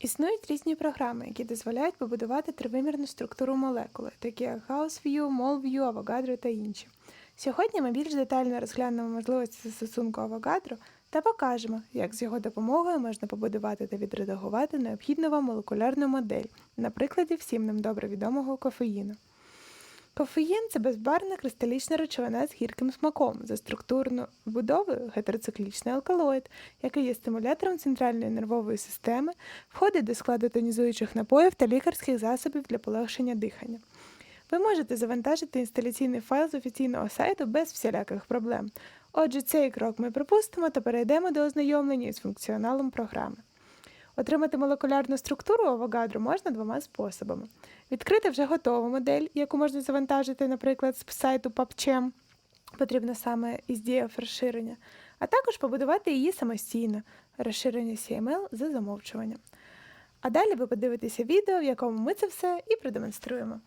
Існують різні програми, які дозволяють побудувати тривимірну структуру молекули, такі як GaussView, MolView, Avogadro та інші. Сьогодні ми більш детально розглянемо можливості застосунку Avogadro та покажемо, як з його допомогою можна побудувати та відредагувати необхідну вам молекулярну модель, на прикладі всім нам добре відомого кофеїну. Кофеїн це безбарвна кристалічна речовина з гірким смаком за структурною будовою гетероциклічний алкалоїд, який є стимулятором центральної нервової системи, входить до складу тонізуючих напоїв та лікарських засобів для полегшення дихання. Ви можете завантажити інсталяційний файл з офіційного сайту без всіляких проблем. Отже, цей крок ми пропустимо та перейдемо до ознайомлення із функціоналом програми. Отримати молекулярну структуру Avogadro можна двома способами: відкрити вже готову модель, яку можна завантажити, наприклад, з сайту PubChem, потрібно саме із діяв розширення, а також побудувати її самостійно, розширення CML за замовчуванням. А далі ви подивитеся відео, в якому ми це все і продемонструємо.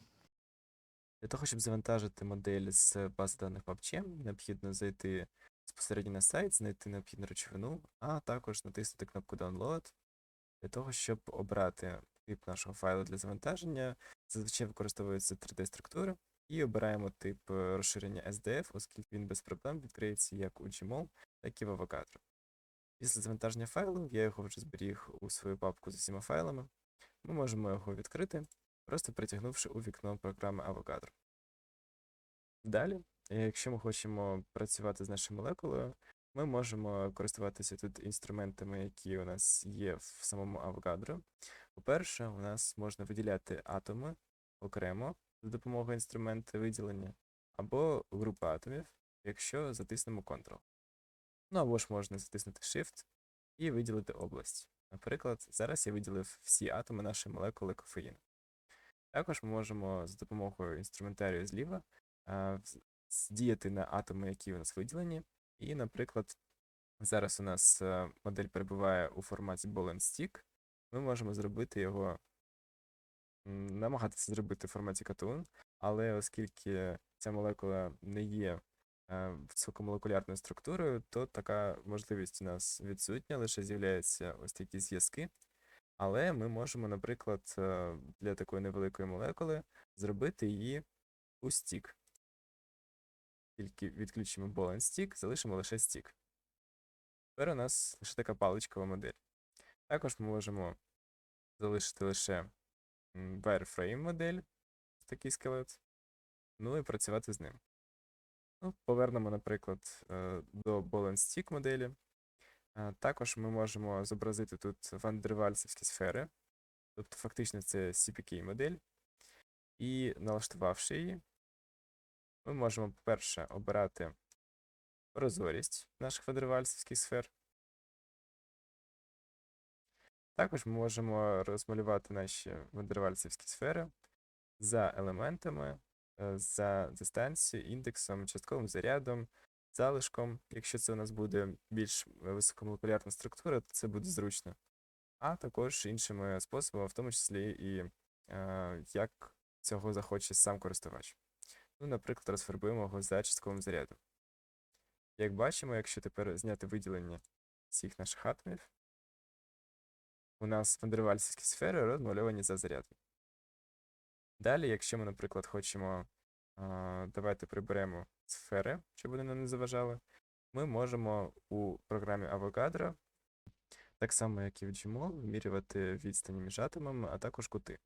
Для того, щоб завантажити модель з бази даних PubChem, необхідно зайти безпосередньо на сайт, знайти необхідну речовину, а також натиснути кнопку Download. Для того, щоб обрати тип нашого файлу для завантаження, зазвичай використовується 3D-структура, і обираємо тип е, розширення SDF, оскільки він без проблем відкриється як у Gmol, так і в Avogadro. Після завантаження файлу я його вже зберіг у свою папку з усіма файлами. Ми можемо його відкрити, просто притягнувши у вікно програми Avogadro. Далі, е, якщо ми хочемо працювати з нашою молекулою, ми можемо користуватися тут інструментами, які у нас є в самому Avogadro. По-перше, у нас можна виділяти атоми окремо за допомогою інструменту виділення, або групи атомів, якщо затиснемо Ctrl. Ну або ж можна затиснути Shift і виділити область. Наприклад, зараз я виділив всі атоми нашої молекули кофеїну. Також ми можемо за допомогою інструментарію зліва вз- на атоми, які у нас виділені. І, наприклад, зараз у нас е, модель перебуває у форматі Ball and Stick. Ми можемо зробити його, намагатися зробити в форматі Cartoon, але оскільки ця молекула не є е, високомолекулярною структурою, то така можливість у нас відсутня, лише з'являються ось такі зв'язки. Але ми можемо, наприклад, е, для такої невеликої молекули зробити її у стік. Тільки відключимо Ball and Stick, залишимо лише стік. Тепер у нас лише така паличкова модель. Також ми можемо залишити лише wireframe модель, такий скелет, ну і працювати з ним. Ну, повернемо, наприклад, е, до Ball and Stick моделі. Е, Також ми можемо зобразити тут вандервальсівські сфери, тобто фактично це CPK модель. І налаштувавши її, ми можемо, по-перше, обирати прозорість наших вандервальсівських сфер. Також ми можемо розмалювати наші вандервальсівські сфери за елементами, е, за дистанцією, індексом, частковим зарядом, залишком. Якщо це у нас буде більш високомолекулярна структура, то це буде зручно. А також іншими способами, в тому числі і е, як цього захоче сам користувач. Ну, наприклад, розфарбуємо його за частковим зарядом. Як бачимо, якщо тепер зняти виділення всіх наших атомів, у нас вандервальсівські сфери розмальовані за зарядом. Далі, якщо ми, наприклад, хочемо, давайте приберемо сфери, щоб вони нам не заважали, ми можемо у програмі Avogadro, так само як і в Gmol, вимірювати відстані між атомами, а також кути.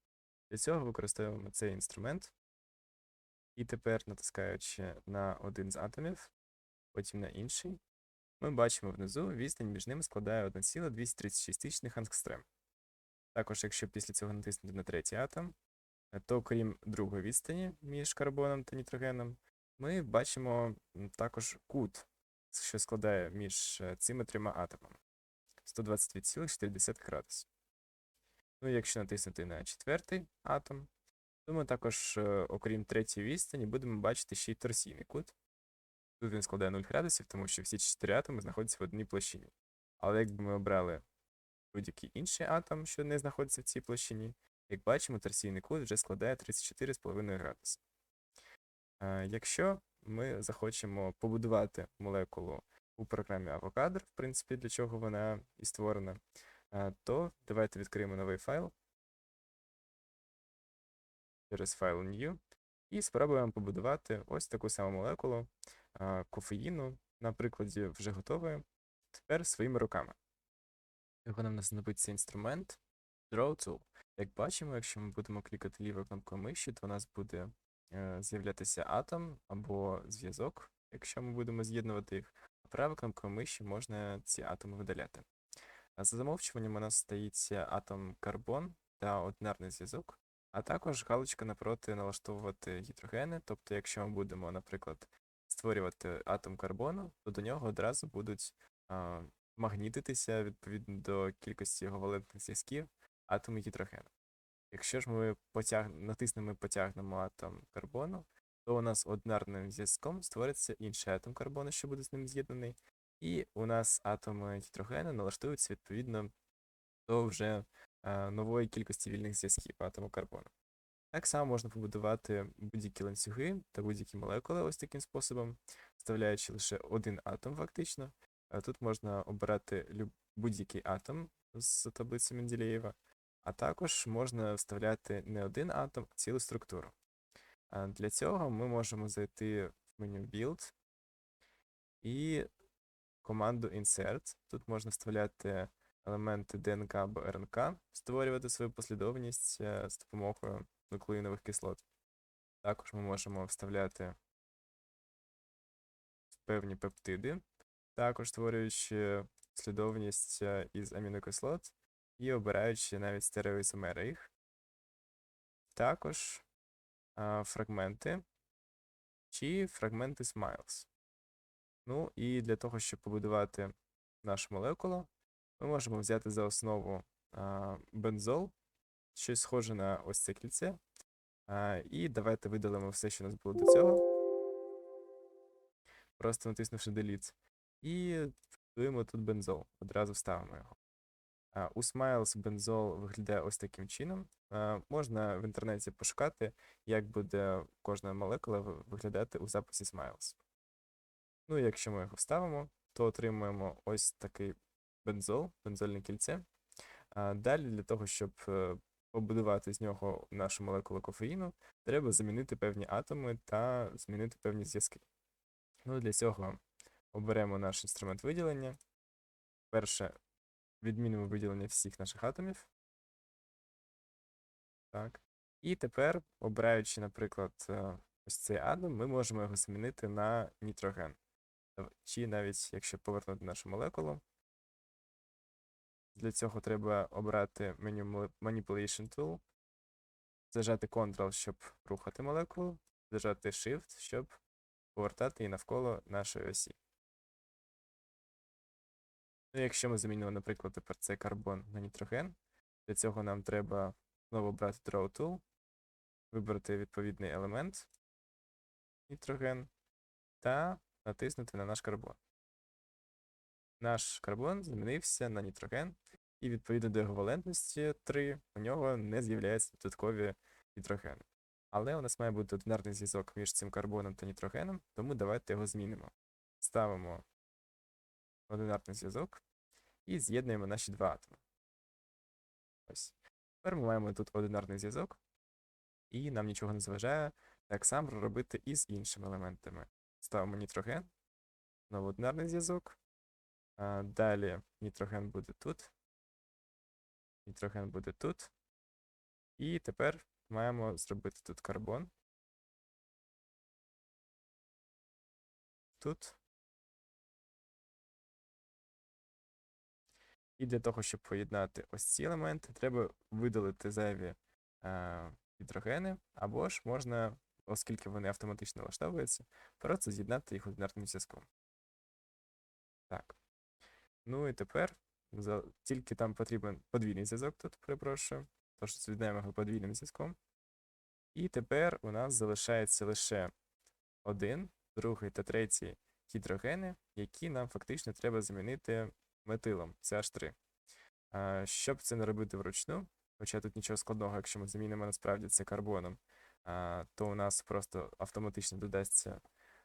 Для цього використовуємо цей інструмент. І тепер, натискаючи на один з атомів, потім на інший, ми бачимо внизу відстань між ними складає 1,236 ангстрем. Також, якщо після цього натиснути на третій атом, е, то крім другої відстані між карбоном та нітрогеном, ми бачимо також кут, що складає між е, цими трьома атомами 122,4 градуса. Ну, якщо натиснути на четвертий атом, то ми також, е, окрім третьої відстані, будемо бачити ще й торсійний кут. Тут він складає 0 градусів, тому що всі чотири атоми знаходяться в одній площині. Але якби ми обрали будь-який інший атом, що не знаходиться в цій площині, як бачимо, торсійний кут вже складає 34,5 градуса. Е, Якщо ми захочемо побудувати молекулу у програмі Avogadro, в принципі, для чого вона і створена, е, то давайте відкриємо новий файл через файл New і спробуємо побудувати ось таку саму молекулу кофеїну, на прикладі вже готової, тепер своїми руками. Його нам знадобиться інструмент Draw Tool. Як бачимо, якщо ми будемо клікати лівою кнопкою миші, то у нас буде е, з'являтися атом або зв'язок, якщо ми будемо з'єднувати їх. А правою кнопкою миші можна ці атоми видаляти. За замовчуванням у нас стоїть атом карбон та одинарний зв'язок, а також галочка напроти налаштовувати гідрогени. Тобто, якщо ми будемо, наприклад, створювати атом карбону, то до нього одразу будуть а, магнітитися відповідно до кількості його валентних зв'язків атоми гідрогену. Якщо ж ми потяг... натиснемо і потягнемо атом карбону, то у нас одинарним зв'язком створиться інший атом карбону, що буде з ним з'єднаний, і у нас атоми гідрогену налаштуються відповідно до вже нової кількості вільних зв'язків атому карбону. Так само можна побудувати будь-які ланцюги та будь-які молекули ось таким способом, вставляючи лише один атом фактично. Е, Тут можна обирати будь-який атом з таблиці Менделєєва, а також можна вставляти не один атом, а цілу структуру. Для цього ми можемо зайти в меню Build і команду Insert. Тут можна вставляти елементи ДНК або РНК, створювати свою послідовність е, з допомогою нуклеїнових кислот. Також ми можемо вставляти певні пептиди, також створюючи послідовність е, із амінокислот і обираючи навіть стереоізомери їх. Також а, фрагменти чи фрагменти Smiles. Ну і для того, щоб побудувати нашу молекулу, ми можемо взяти за основу а, бензол, щось схоже на ось це кільце. А, і давайте видалимо все, що у нас було до цього. Просто натиснувши Delete. І вбудуємо тут бензол. Одразу вставимо його. А, У Smiles бензол виглядає ось таким чином. А, Можна в інтернеті пошукати, як буде кожна молекула виглядати у записі Smiles. Ну якщо ми його вставимо, то отримуємо ось такий бензол, бензольне кільце. Далі для того, щоб е, побудувати з нього нашу молекулу кофеїну, треба замінити певні атоми та змінити певні зв'язки. Ну, для цього оберемо наш інструмент виділення. Перше, відмінимо виділення всіх наших атомів. Так. І тепер, обираючи, наприклад, е, ось цей атом, ми можемо його змінити на нітроген. Чи навіть, якщо повернути нашу молекулу, для цього треба обрати меню Manipulation Tool, зажати Ctrl, щоб рухати молекулу, зажати Shift, щоб повертати її навколо нашої осі. Ну, якщо ми замінимо, наприклад, тепер цей карбон на нітроген, для цього нам треба знову обрати Draw Tool, вибрати відповідний елемент нітроген та натиснути на наш карбон. Наш карбон змінився на нітроген, і відповідно до його валентності 3 у нього не з'являються додаткові гідрогени. Але у нас має бути одинарний зв'язок між цим карбоном та нітрогеном, тому давайте його змінимо. Ставимо одинарний зв'язок і з'єднуємо наші два атоми. Ось. Тепер ми маємо тут одинарний зв'язок, і нам нічого не заважає так само робити і з іншими елементами. Ставимо нітроген, знову одинарний зв'язок. Далі нітроген буде тут. Нітроген буде тут. І тепер маємо зробити тут карбон. Тут. І для того, щоб поєднати ось ці елементи, треба видалити зайві е, гідрогени, або ж можна, оскільки вони автоматично влаштовуються, просто з'єднати їх одинарним зв'язком. Так. Ну і тепер. Тільки там потрібен подвійний зв'язок тут, перепрошую. Тож з'єднаємо його подвійним зв'язком. І тепер у нас залишається лише один, другий та третій гідрогени, які нам фактично треба замінити метилом CH3. Щоб це не робити вручну, хоча тут нічого складного, якщо ми замінимо насправді це карбоном, то у нас просто автоматично додасться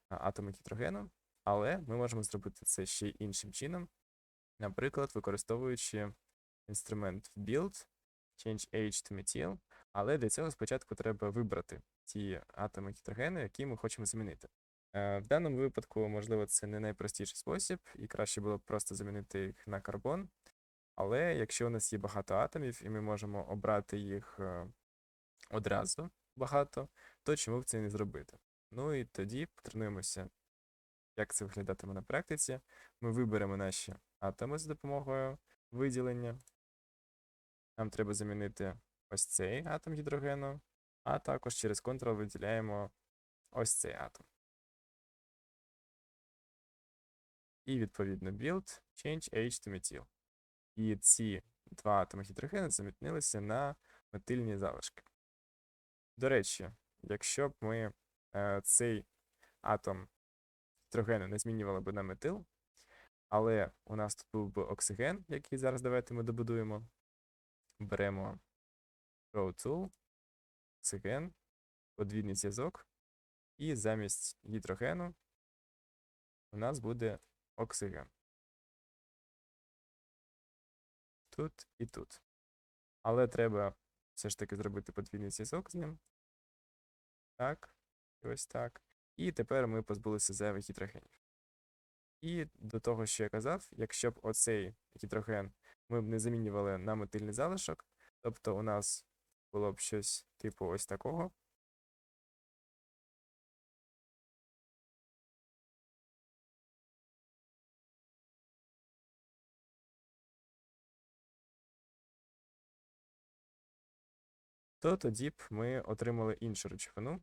атоми гідрогену, але ми можемо зробити це ще іншим чином, наприклад, використовуючи інструмент build, change H to methyl, але для цього спочатку треба вибрати ті атоми гідрогену, які ми хочемо замінити. Е, В даному випадку, можливо, це не найпростіший спосіб, і краще було б просто замінити їх на карбон. Але якщо у нас є багато атомів, і ми можемо обрати їх е, одразу багато, то чому б це не зробити? Ну і тоді потренуємося, як це виглядатиме на практиці. Ми виберемо наші атоми за допомогою виділення. Нам треба замінити ось цей атом гідрогену, а також через Ctrl виділяємо ось цей атом. І відповідно build change H to methyl. І ці два атоми гідрогену замінилися на метильні залишки. До речі, якщо б ми е, цей атом гідрогену не змінювали б на метил, але у нас тут був би оксиген, який зараз давайте ми добудуємо. Беремо Draw Tool, оксиген, подвійний зв'язок, і замість гідрогену у нас буде оксиген. Тут і тут. Але треба все ж таки зробити подвійний зв'язок з ним. Так, ось так. І тепер ми позбулися зайвих гідрогенів. І до того, що я казав, якщо б оцей гідроген ми б не замінювали на метильний залишок, тобто у нас було б щось типу ось такого. то тоді б ми отримали іншу речовину,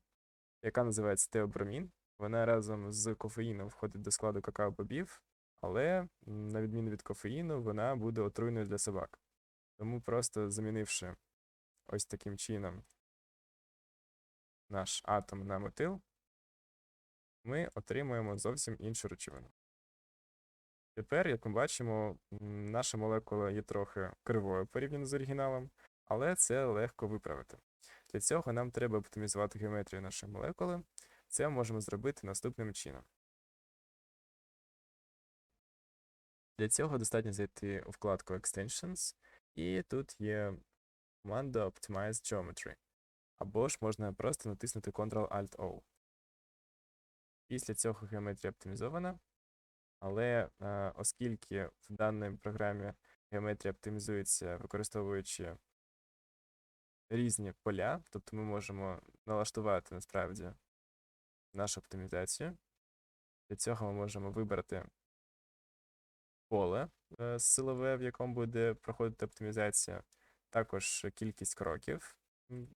яка називається теобромін. Вона разом з кофеїном входить до складу какао-бобів, але, на відміну від кофеїну, вона буде отруйною для собак. Тому просто замінивши ось таким чином наш атом на метил, ми отримуємо зовсім іншу речовину. Тепер, як ми бачимо, наша молекула є трохи кривою порівняно з оригіналом, але це легко виправити. Для цього нам треба оптимізувати геометрію нашої молекули. Це можемо зробити наступним чином. Для цього достатньо зайти у вкладку Extensions, і тут є команда Optimize Geometry. Або ж можна просто натиснути Ctrl-Alt-O. Після цього геометрія оптимізована, але е, оскільки в даній програмі геометрія оптимізується використовуючи різні поля, тобто ми можемо налаштувати насправді нашу оптимізацію. Для цього ми можемо вибрати поле е, силове, в якому буде проходити оптимізація, також кількість кроків,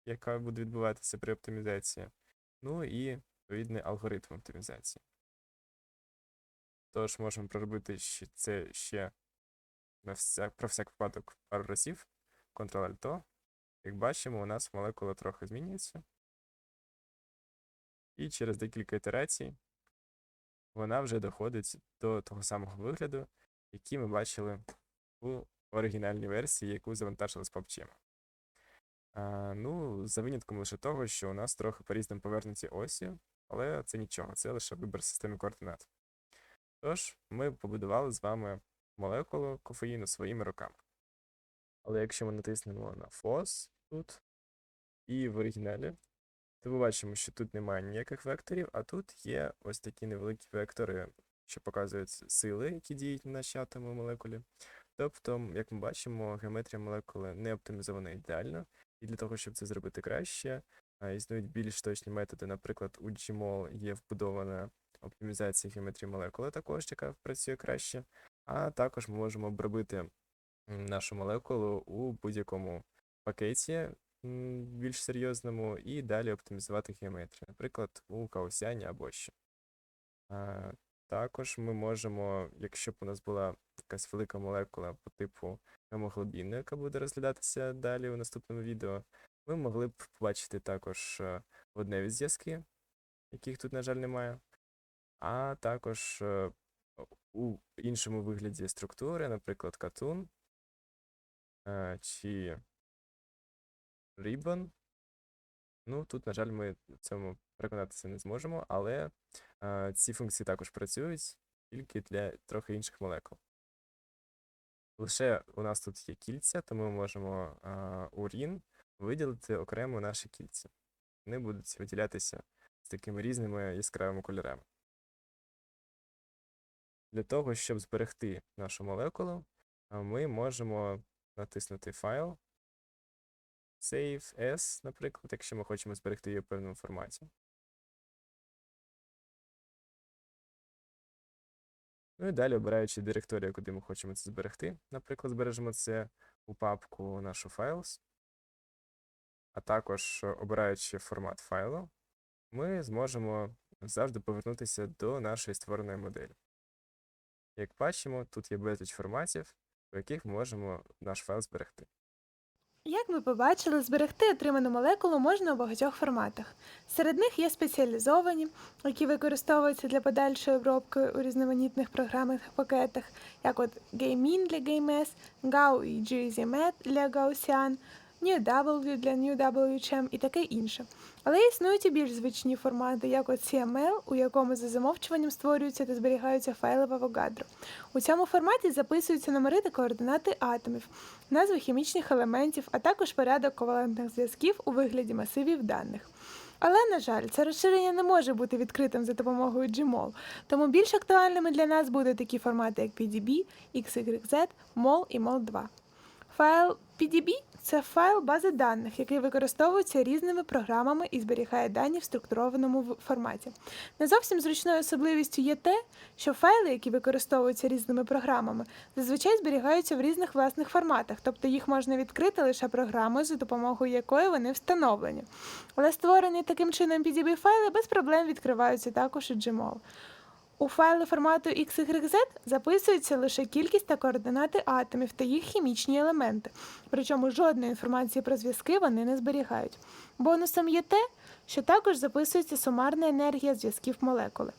яка буде відбуватися при оптимізації, ну і відповідний алгоритм оптимізації. Тож можемо проробити це ще на всяк, про всяк випадок пару разів. Ctrl-Alt-O. Як бачимо, у нас молекула трохи змінюється. І через декілька ітерацій вона вже доходить до того самого вигляду, який ми бачили у оригінальній версії, яку завантажили з PUBG. А, ну, за винятком лише того, що у нас трохи по-різному повернуті осі, але це нічого, це лише вибір системи координат. Тож, ми побудували з вами молекулу кофеїну своїми руками. Але якщо ми натиснемо на FOS тут і в оригіналі, то ми бачимо, що тут немає ніяких векторів, а тут є ось такі невеликі вектори, що показують сили, які діють на наші атоми молекулі. Тобто, як ми бачимо, геометрія молекули не оптимізована ідеально, і для того, щоб це зробити краще, існують більш точні методи. Наприклад, у Gmol є вбудована оптимізація геометрії молекули, також яка працює краще. А також ми можемо обробити нашу молекулу у будь-якому пакеті більш серйозному, і далі оптимізувати геометрію, наприклад, у каусяні або. А, також ми можемо, якщо б у нас була якась велика молекула по типу гемоглобіну, яка буде розглядатися далі у наступному відео, ми могли б побачити також е, водневі зв'язки, яких тут, на жаль, немає, а також е, у іншому вигляді структури, наприклад, катун е, чи ribbon. Ну, тут, на жаль, ми в цьому переконатися не зможемо, але е, ці функції також працюють тільки для трохи інших молекул. Лише у нас тут є кільця, тому ми можемо а, у виділити окремо наші кільця. Вони будуть виділятися з такими різними яскравими кольорами. Для того, щоб зберегти нашу молекулу, ми можемо натиснути файл Save as, наприклад, якщо ми хочемо зберегти її в певному форматі. Ну і далі, обираючи директорію, куди ми хочемо це зберегти. Наприклад, збережемо це у папку нашу files. А також обираючи формат файлу, ми зможемо завжди повернутися до нашої створеної моделі. Як бачимо, тут є безліч форматів, у яких ми можемо наш файл зберегти. Як ми побачили, зберегти отриману молекулу можна у багатьох форматах. Серед них є спеціалізовані, які використовуються для подальшої обробки у різноманітних програмних пакетах, як от GameIn для GameS, GAU і GZMet для Gaussian, NewW для NewWChem і таке інше. Але існують і більш звичні формати, як от CML, у якому за замовчуванням створюються та зберігаються файли в Avogadro. У цьому форматі записуються номери та координати атомів, назви хімічних елементів, а також порядок ковалентних зв'язків у вигляді масивів даних. Але, на жаль, це розширення не може бути відкритим за допомогою Gmol, тому більш актуальними для нас будуть такі формати, як PDB, XYZ, MOL і MOL2. Файл PDB це файл бази даних, який використовується різними програмами і зберігає дані в структурованому форматі. Не зовсім зручною особливістю є те, що файли, які використовуються різними програмами, зазвичай зберігаються в різних власних форматах, тобто їх можна відкрити лише програмою, за допомогою якої вони встановлені. Але створені таким чином PDB файли без проблем відкриваються також і Gmol. У файли формату XYZ записується лише кількість та координати атомів та їх хімічні елементи, причому жодної інформації про зв'язки вони не зберігають. Бонусом є те, що також записується сумарна енергія зв'язків молекули.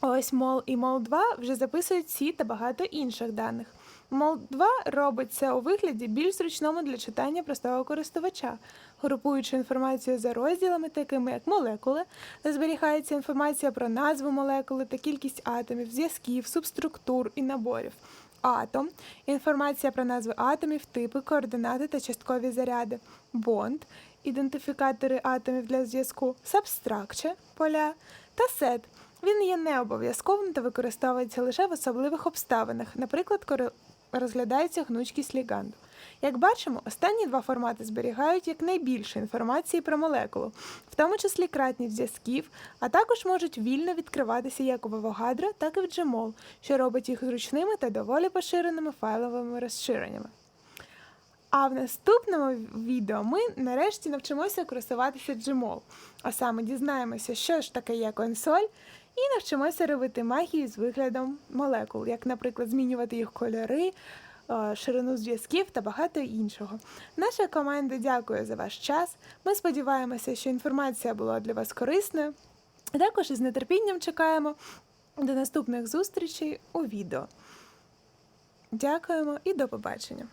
Ось мол і мол 2 вже записують ці та багато інших даних. Мол 2 робить це у вигляді більш зручному для читання простого користувача, групуючи інформацію за розділами, такими як молекули, де зберігається інформація про назву молекули та кількість атомів, зв'язків, субструктур і наборів. Атом інформація про назви атомів, типи, координати та часткові заряди. Бонд ідентифікатори атомів для зв'язку, сабстракче поля та сет. Він є необов'язковим та використовується лише в особливих обставинах, наприклад, розглядається гнучкість ліганду. Як бачимо, останні два формати зберігають якнайбільше інформації про молекулу, в тому числі кратність зв'язків, а також можуть вільно відкриватися як у Avogadro, так і в Gmol, що робить їх зручними та доволі поширеними файловими розширеннями. А в наступному відео ми нарешті навчимося користуватися Gmol, а саме дізнаємося, що ж таке є консоль, і навчимося робити магію з виглядом молекул, як, наприклад, змінювати їх кольори, ширину зв'язків та багато іншого. Наша команда дякує за ваш час. Ми сподіваємося, що інформація була для вас корисною. Також із нетерпінням чекаємо до наступних зустрічей у відео. Дякуємо і до побачення!